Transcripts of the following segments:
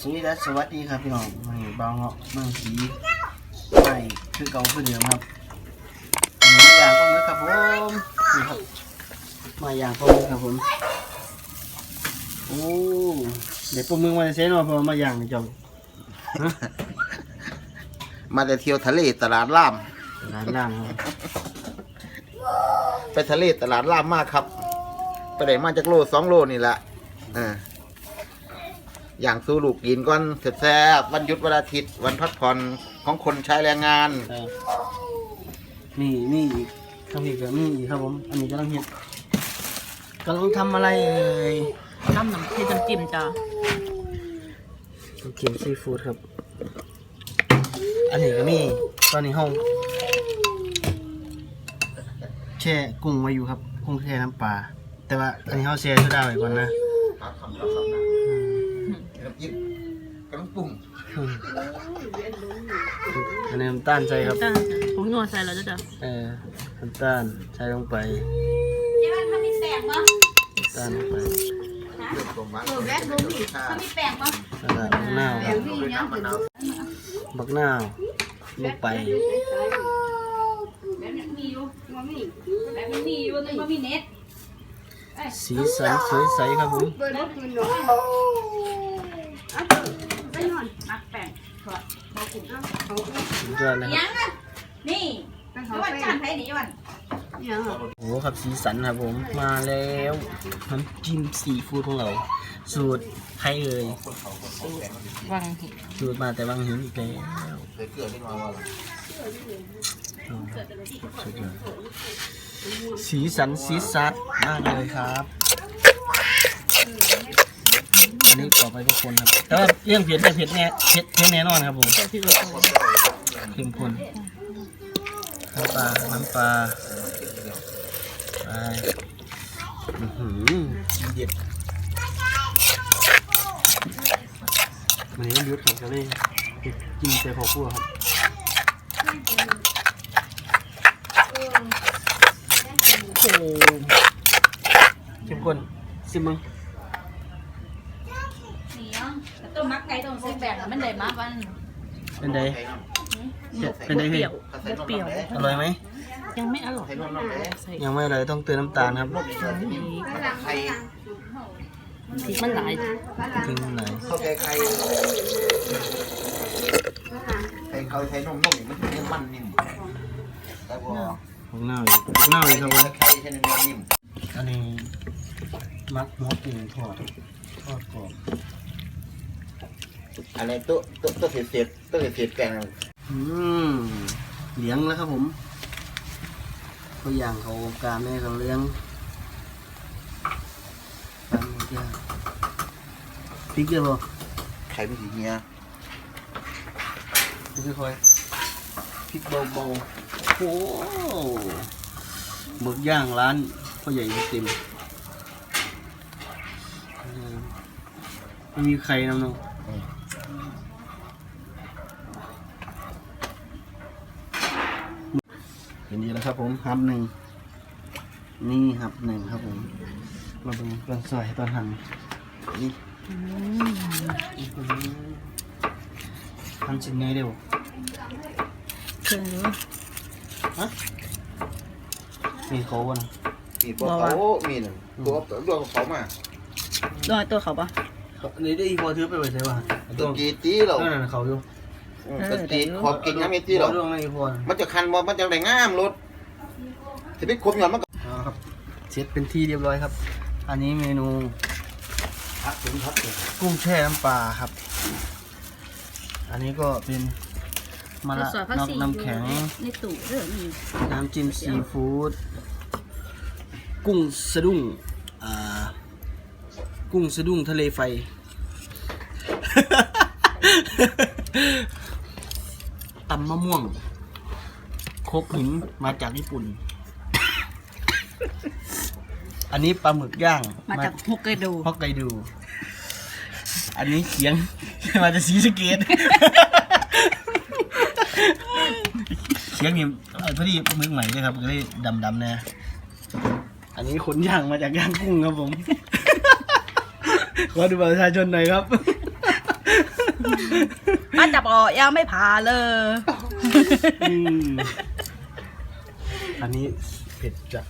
สวัสดีครับสวัสดีครับพี่น้องมาเห็นบางเงาะเมืองสีใหม่คือเก่าคือเดิมครับอันนี้อย่างปลาหมึกครับผมนี่ครับมาอย่างปลาหมึกครับผมโอ้เดี๋ยวปลาหมึกมาจะเซ็นว่าพอมาอย่างนี่จอมมาแต่เที่ยวทะเลตลาดล่ามร้านล่างครับไปทะเลตลาดล่ามมากครับไปได้มาจากโลสองโลนี่แหละเอ่า อย่างสู้ลูกกินก่อนแซ่บๆวันหยุดวันอาทิตย์ วันพักผ่อนของคนใช้แรงงานเออนี่นี่อีกทำอีกแล้วนี่อีกครับผม อันนี้กำลังเห็ดกำลังทำอะไรเอ่ยน้ำน้ำที่น้ำจิ้มจ้ากินซีฟู้ดครับ อันนี้ก็มีตอนนี้ห้องแช่กุ้งไว้อยู่ครับกุ้งแช่น้ำปลาแต่ว่าอันนี้เขาแช่โซดาไว้ก่อนนะ ครับคำรับคำนะ น้ำจิ้มกระลุงปุ่งอืมอันนี้น้ำตาลใส่ครับ จ้าผมงอใส่แล้วจ้าเออน้ำตาลใส่ลงไปเจ๊วันเขามีแปลงมั้น้ำตาลลงไปเรื่องตรงมันเออแวะดูดิเขามีแปลงมั้แล้วก็บักนาวครับที่เนี้ยคือบักนาวลงไปแบบนี้มีอยู่มันมีแบบนี้มีอยู่แต่มันมีเน็ตสีสันสวยใสครับผม เปิดรถคืนหน่อยไปนอนมักแปลงถอดเขาขุ่นเอาเขา สุดยอดเลยครับยังอะนี่ยวันจานไทยนี่วันยังโอ้โหครับสีสันครับผมมาแล้วน้ำจิ้มซีฟู้ดของเรา สูตรใครเอ่ยวังหิสูตรมาแต่บางหินอีกแล้วเกลือที่มาว่าสุดยอดสีสันสีสัดมากเลยครับ อันนี้ต่อไปทุกคนครับ แต่ว่าเรื่องเผ็ดเนี่ยเผ็ดแน่เผ็ดเผ็ดแน่นอนครับผมใส่ที่เราเอาเข้มข้นน้ำปลา น้ำปลาไปอือหือเด็ดวันนี้ยุทธครับก็เลยกินแต่ขอคั่วครับโอ้เข้มข้นสิมัง ต้มมักไก่ต้มเส้นแบบมันได้มากวันเป็นไงเป็นไงเปพี่รี้ยวเปรี้ยวอร่อยไหมยังไม่อร่อยใส่นมน้ำแดงใส่ยังไม่อร่อยต้องเติมน้ำตาลครับไข่พริกมันหลายทิ้งไหนอยเข้าใจไข่ไข่เขาใช้นมนมนี่มันจะมีมันนิ่มแต่พอของเน่าอีกของเน่าอีกครับผมไข่ใช้เนื้อนิ่มอันนี้มักหัวกุ้งทอดทอดกรอบ อันนี้ตัวตัวตัวเสียดเสียดตัวเสียดเสียดแกงอืมเหลียงแล้วครับผม ตัวอย่างเขาการแม่เขาเลี้ยงตามเจ้าพริกเยอะป่ะไข่ไม่สีเฮียพริกค่อยๆพริกเบาๆโอ้โหหมึกย่างร้านพ่อใหญ่เต็มอืมไม่มีใครนำเนาะ เห็ นดีแล้วครับ ผมหับหนึ่งนี่หับหนึ่งครับผมมาดูตอนใส่ตอนหั่นนี่อื้อหือหั่นชิ้นไหนเดียวเครื่องนี้ฮะมีเขาวะนะมีพวกเขามีหนึ่งตัวตัวเขามาลอยตัวเขาปะเขาอันนี้ได้อีพอถือไปไว้ใช่ป่ะตัวกีตีเรานั่นน่ะเขาอยู่ตัวกีขอบกินน้ำมีตีเราเรื่องอะไรอีพอนะมันจะคันบ่มันจะได้งามรถ ที่ไปคมหย่อนมันก็เอาครับเสร็จเป็นที่เรียบร้อยครับ อันนี้เมนูพักถึงพักถึงกุ้งแช่น้ำปลาครับ อันนี้ก็เป็นมะเราระสอดผักนอกชีน้ำแข็ง ในตู้เรื่องนี้น้ำจิ้มซีฟู้ดกุ้งสะดุ้งอ่ากุ้งสะดุ้งทะเลไฟ ตำมะม่วง โคกหินมาจากญี่ปุ่น อันนี้ปลาหมึกย่างมาจากฮอกไกโดฮอกไกดูอันนี้เขียง มาจากสีสะเกตเขียงนี่เอ่อพอดีมือใหม่เลยครับก็เลยดำๆนะอันนี้ขนย่างมาจากย่างกุ้งครับผม ขอดูบัตรประชาชนหน่อยครับป้าจับออกยังไม่ผ่าเลยอืมอันนี้เผ็ดจัด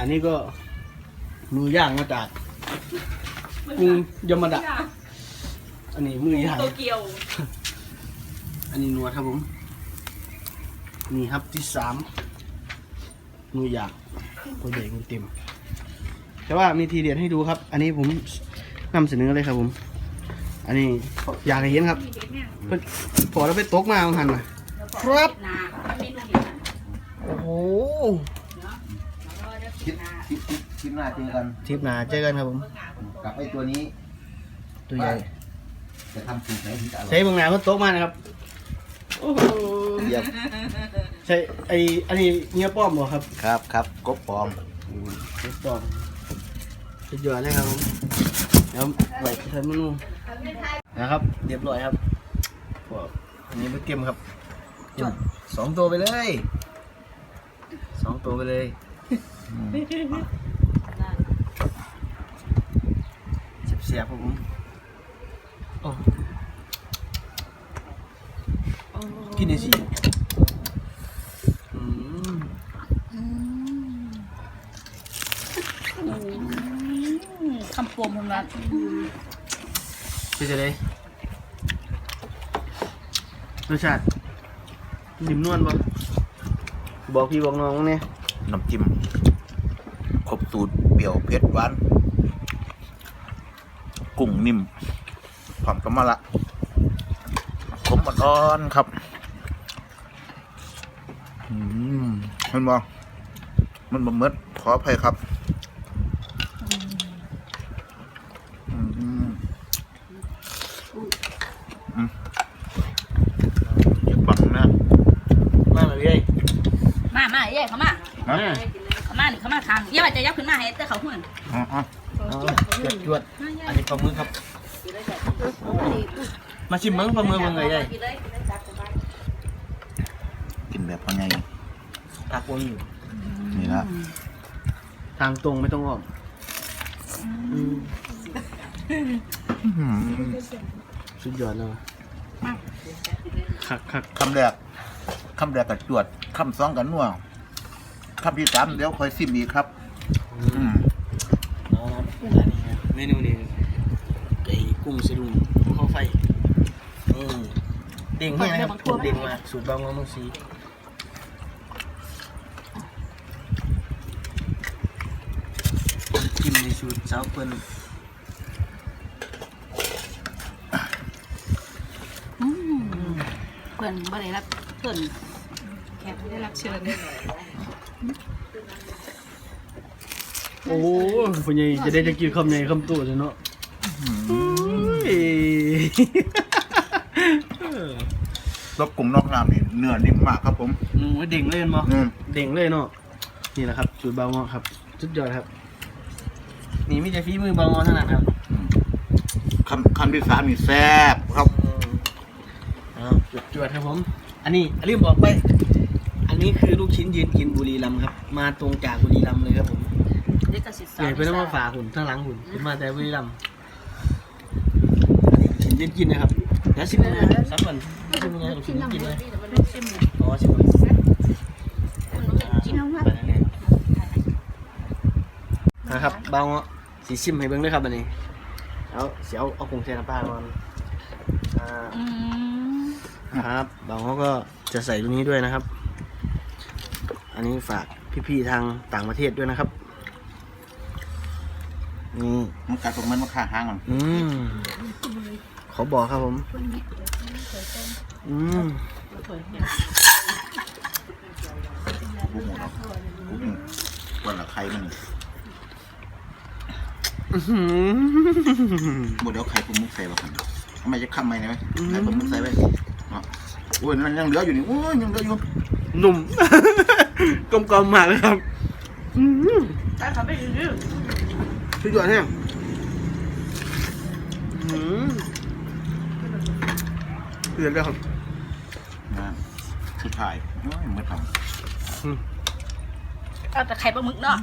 อันนี้ก็มือย่างมาจากกรุงยมดะอันนี้มือย่างโตเกียว อันนี้นวดครับผม นี่ครับที่สามมือย่างตัวใหญ่มันเต็ม แต่ว่ามีทีเด็ดให้ดูครับ อันนี้ผมนำเสนอเลยครับผม อันนี้อยากให้เห็นครับเพิ่นพอเราไปตกมาเอาหันนะครับนาเมนูเดียวกันโอ้โหคิดคิด คิดคิดหน้าเจอกันทริปหนาเจอกันครับผม กับไอ้ตัวนี้ตัวใหญ่จะทำสูตรไหนถึงจะอร่อใช้ยเบางนาเพิ่นตกมานะครับโอ้โหเยี่ยมใช่ไออันนี้เงี้ยป้อมบ่ครับครับครับกบปลอมเงี้ยป้อมสุดยอดเลยครับผมเดี๋ยวไหวทำเมนูนะครับเรียบร้อยครับพวกอันนี้ไปเตรียมครับเตรียมสองตัวไปเลยสองตัวไปเลยเสียบๆครับผมโอ้กินได้สิอืมคำปวมผมนะเป็นจะได้รสชาตินิ่มนวลปะบอกพี่บอกน้องเนี่ยน้ำจิ้มครบสูตรเปรี้ยวเผ็ดหวาน กุ้งนิ่มพร้อมกับมะละขมอ่อนๆครับอืมเห็นบ่มันบ่เมดขออภัยครับอืมอืมอย่าบังนะมาเลยเอ้ยมามาเย่เขามาฮะมา เขามาหนิเขามาคางเย่ว่าจะยับขึ้นมาให้แต่เขาหุ่นอ๋ออ๋อเอา จวดจวดอันนี้ปลาหมึกครับ มาชิมมั้งปลาหมึกมึงเลยเอ้ยกินแบบพ่อใหญ่ผักวนอยู่นี่ละทางตรงไม่ต้องอ้อมอืมอื้อหือสุดยอดเลยคักคักคำแรกคำแรกกับจวดคำสองกับนัวคำที่สามเดี๋ยวคอยซิมอีกครับ อืมเอาครับอันนี้ครับเมนูนี้ไก่กุ้งสะดุ้งภูเขาไฟอืมเด้งมากนะครับเด้งมากสูตรบางของมังซีจิ้มในสูตรสาวเปิ้ลเพื่อนไม่ได้รับเพื่อนแขกไม่ได้รับเชิญ โอ้คนใหญ่จะได้จะกินคำใหญ่คำโตเลยเนาะเอ้ยรสกุ้งนอกน้ำนี่เนื้อนิ่มมากครับผมอืมเด้งเลยมั้งอืมเด้งเลยเนาะนี่แหละครับสูตรเบาเงาะครับสุดยอดครับ นี่ไมแต่จะฝีมือเบาเงาะเท่านั้นครับอืมคำคำที่สามนี่แซ่บครับอ้าวจวดจวดครับผม อันนี้ลืมบอกไป อันนี้คือลูกชิ้นยืนกินบุรีรัมย์ครับ มาตรงจากบุรีรัมย์เลยครับผม เด็กกสิทธิ์ใหญ่เพื่อนมาฝากหุ่นข้างหลังหุ่นขึ้นมาแต่บุรีรัมย์อันนี้ลูกชิ้นยืนกินนะครับแล้วชิมยังไงสักวันชิมยังไงลูกชิ้นยืนกินเลยอ๋อชิมก่อนไปแล้วเนี่ยนะครับเบาเงาะสีชิมให้เบิ้งด้วยครับอันนี้เอาเสียวเอาผงเทน้ำปลาก่อนอ่าอืมครับบางเขาก็จะใส่ตรงนี้ด้วยนะครับ อันนี้ฝากพี่ๆทางต่างประเทศด้วยนะครับ นี่มันกัดตรงมันมาฆ่าหางมันอืมขอบอกครับผม อืมบุ้งหมดแล้วบุ้งวันละไข่มันอื้อหือหมดแล้วไข่ผมมุกใส่บ้างทำไมจะค้ำไหมไหมไข่ผมมุกใส่ไว้เนาะโอ้ยมันยังเหลืออยู่นี่โอ้ยยังเหลืออยู่หนุ่มกลมกลมๆมากเลยครับอื้อหือถ้าเขาไม่ดื้อ สุดยอดแห้งอื้อหือเดือดแล้วครับนะสุดท้ายโอ้ยไม่ทเอาแต่ไข่ปลาหมึกเนาะ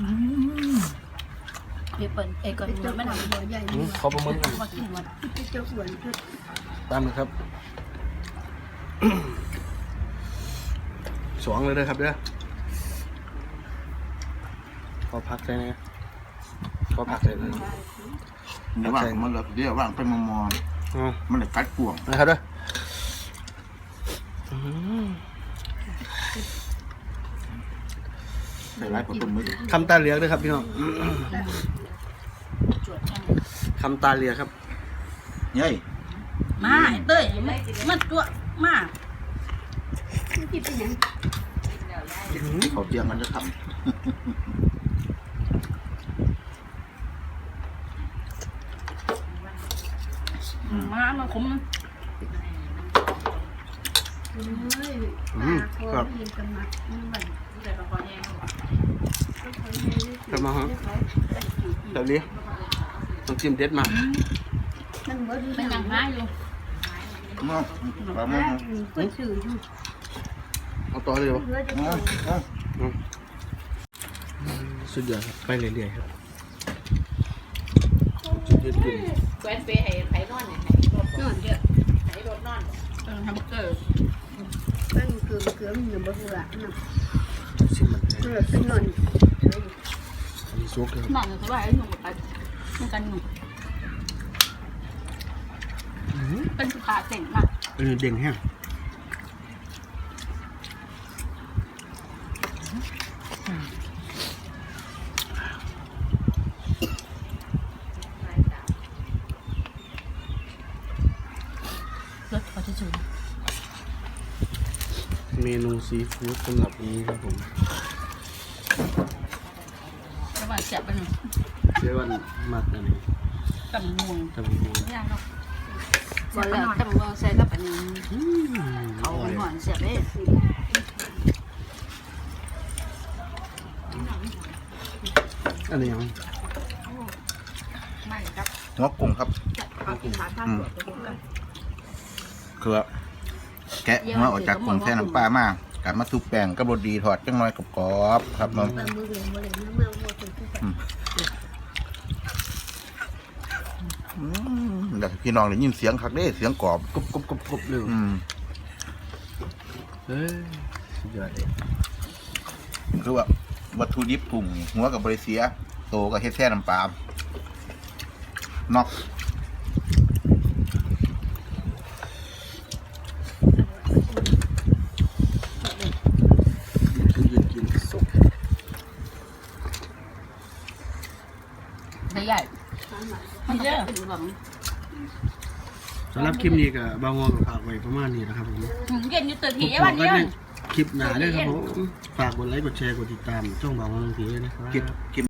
เดี๋ยวเปิดเอ้ยก่อนไม่ทำอืมขอประเมินก่อนมากินวันเจ้าสวนตามเลยครับ สองเลยเด้อครับเด้อขอพักได้ไหม ขอพักได้ไหมเดี๋ยวว่างมันเลยเดี๋ยวว่างเป็นมอมออ๋อมันเลยกัดกวงนะครับเด้ออืมใส่ร้ายกว่าต้มมือคำตาเหลียกด้วยครับพี่น้องคำตาเหลียกครับเย้ยมาไอ้เต้ยมันมันตัวมาเขาเตียงมันจะท มามันขมอืมครับกลับมาฮะเดี๋ยวนี้ต้องจิ้มเด็ดมากเป็นยังหาอยู่ำมองปลาหม้อเอาต่อเลยบ่มองมองสุดยอดครับไปเรื่อยๆครับยืดหยุ่น แควนไปให้ไผนอนเนี่ยให้รถนอนเยอะให้รถนอนเออทำเกิดมันเกลือเกือบหนึ่งบ่เกลือนะชิมมันเลยเกือขึ้นนอนมีซุกเลยนอนสบายหนุ่มไปมันกันหนุ่มเป็นสุขาเต่งมากเออเด้งแห้ง รสเขาจะจืด เมนู ซีฟู้ดสำหรับวันนี้ครับผมแล้วมันเสียบไปหนึ่งเรียกว่ามัดอันนี้ตำม่วงทำให้ดูไม่ยากหรอกบ่แล้วตำม่วงใส่กับอันนี้อืมอเอาร่อยหอนเสียบเลยอันนี้ยังไม่ครับหัวกุ้งครับเอากินขาข้าวสวยไปกินกันคือว่าแกะหัวออกจากกุ้งแช่น้ำปลามาก กัดมาซุปแป้งกับบดดีถอดจังน้อยกรอบๆครับน้องเติมมือเหลืองบ่เหลืองน้ำมันบ่ถึงที่อืมเดี๋ยวพี่น้องได้ยินเสียงคักเด้เสียงกรอบกรุบกรุบกรุบกรุบเลยอืมเฮ้ยสุดยอดเลยคือว่าวัตถุดิบกุ้งนี่หัวกับบริเซียโตกับเฮ็ดแช่น้ำปลานอก คือยืนกินสุก ใหญ่ใหญ่มันเย อะแบบสำหรับคลิปนี้กับบางวงกับฝากไว้ประมาณนี้นะครับผมเย็นอยู่ตัวผีพวันบกันี้นในคลิปหน้าด้วยครับผมฝากกดไลค์กดแชร์กดติดตามช่องบางวงทีด้วยนะครับกินกิน